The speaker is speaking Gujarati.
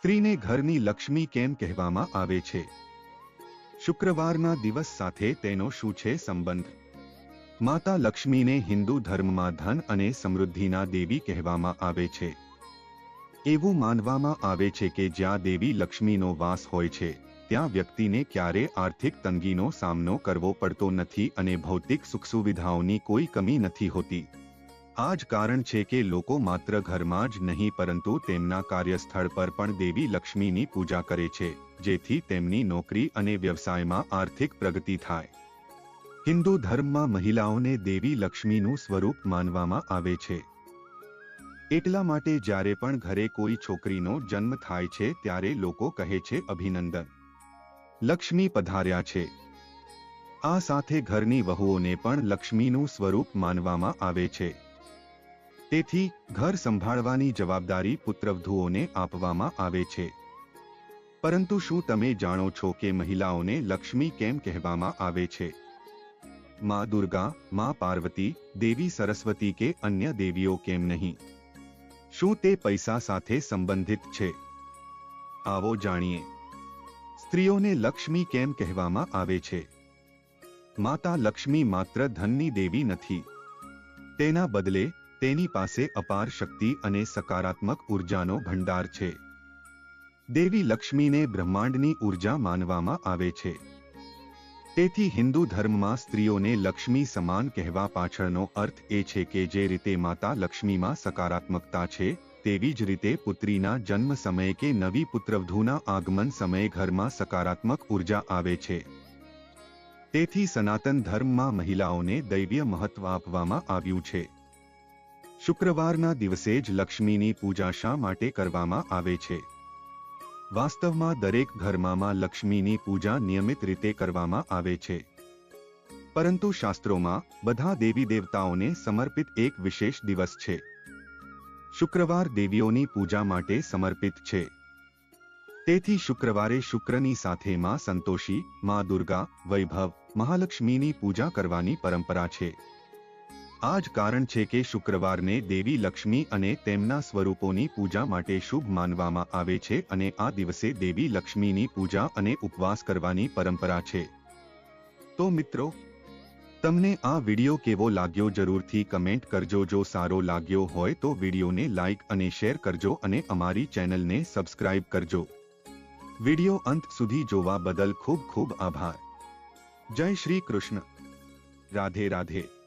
સ્ત્રીને ઘરની લક્ષ્મી કેમ કહેવામાં આવે છે? શુક્રવારના દિવસ સાથે તેનો શું છે સંબંધ? માતા લક્ષ્મીને હિન્દુ ધર્મમાં ધન અને સમૃદ્ધિના દેવી કહેવામાં આવે છે. એવું માનવામાં આવે છે કે જ્યાં દેવી લક્ષ્મીનો વાસ હોય છે, ત્યાં વ્યક્તિને ક્યારે આર્થિક તંગીનો સામનો કરવો પડતો નથી અને ભૌતિક સુખ સુવિધાઓની કોઈ કમી નથી હોતી. આ જ કારણ છે કે લોકો માત્ર ઘરમાં જ નહીં, પરંતુ તેમના કાર્યસ્થળ પર પણ દેવી લક્ષ્મીની પૂજા કરે છે, જેથી તેમની નોકરી અને વ્યવસાયમાં આર્થિક પ્રગતિ થાય. હિન્દુ ધર્મમાં મહિલાઓને દેવી લક્ષ્મીનું સ્વરૂપ માનવામાં આવે છે. એટલા માટે જ્યારે પણ ઘરે કોઈ છોકરીનો જન્મ થાય છે, ત્યારે લોકો કહે છે, અભિનંદન. લક્ષ્મી પધાર્યા છે. આ સાથે ઘરની વહુઓને પણ લક્ષ્મીનું સ્વરૂપ માનવામાં આવે છે. તેથી ઘર સંભાળવાની જવાબદારી પુત્રવધુઓને આપવામાં આવે છે. પરંતુ શું તમે જાણો છો કે મહિલાઓને લક્ષ્મી કેમ કહેવામાં આવે છે? માં દુર્ગા, માં પાર્વતી, દેવી સરસ્વતી કે અન્ય દેવીઓ કેમ નહીં? શું તે પૈસા સાથે સંબંધિત છે? આવો જાણીએ. સ્ત્રીઓને લક્ષ્મી કેમ કહેવામાં આવે છે? માતા લક્ષ્મી માત્ર ધનની દેવી નથી. તેના બદલે તેની પાસે અપાર શક્તિ અને સકારાત્મક ઉર્જાનો ભંડાર છે. દેવી લક્ષ્મીને બ્રહ્માંડની ઊર્જા માનવામાં આવે છે. તેથી હિન્દુ ધર્મમાં સ્ત્રીઓને લક્ષ્મી સમાન કહેવા પાછળનો અર્થ એ છે કે જે રીતે માતા લક્ષ્મીમાં સકારાત્મકતા છે, તેવી જ રીતે પુત્રીના જન્મ સમયે કે નવી પુત્રવધૂના આગમન સમયે ઘરમાં સકારાત્મક ઊર્જા આવે છે. તેથી સનાતન ધર્મમાં મહિલાઓને દૈવ્ય મહત્વ આપવામાં આવ્યું છે. શુક્રવારના દિવસે જ લક્ષ્મીની પૂજા શા માટે કરવામાં આવે છે? વાસ્તવમાં દરેક ઘરમાં લક્ષ્મીની પૂજા નિયમિત રીતે કરવામાં આવે છે. પરંતુ શાસ્ત્રોમાં બધા દેવી દેવતાઓને સમર્પિત એક વિશેષ દિવસ છે. શુક્રવાર દેવીઓની પૂજા માટે સમર્પિત છે. તેથી શુક્રવારે શુક્રની સાથે માં સંતોષી, માં દુર્ગા, વૈભવ, મહાલક્ષ્મીની પૂજા કરવાની પરંપરા છે. આ જ કારણ છે કે શુક્રવારને દેવી લક્ષ્મી અને તેમના સ્વરૂપોની પૂજા માટે શુભ માનવામાં આવે છે અને આ દિવસે દેવી લક્ષ્મીની પૂજા અને ઉપવાસ કરવાની પરંપરા છે. તો મિત્રો, તમને આ વિડિયો કેવો લાગ્યો જરૂરથી કમેન્ટ કરજો. જો સારો લાગ્યો હોય તો વિડિયોને લાઇક અને શેર કરજો અને અમારી ચેનલને સબસ્ક્રાઇબ કરજો. વિડિયો અંત સુધી જોવા બદલ ખૂબ ખૂબ આભાર. જય શ્રી કૃષ્ણ. રાધે રાધે.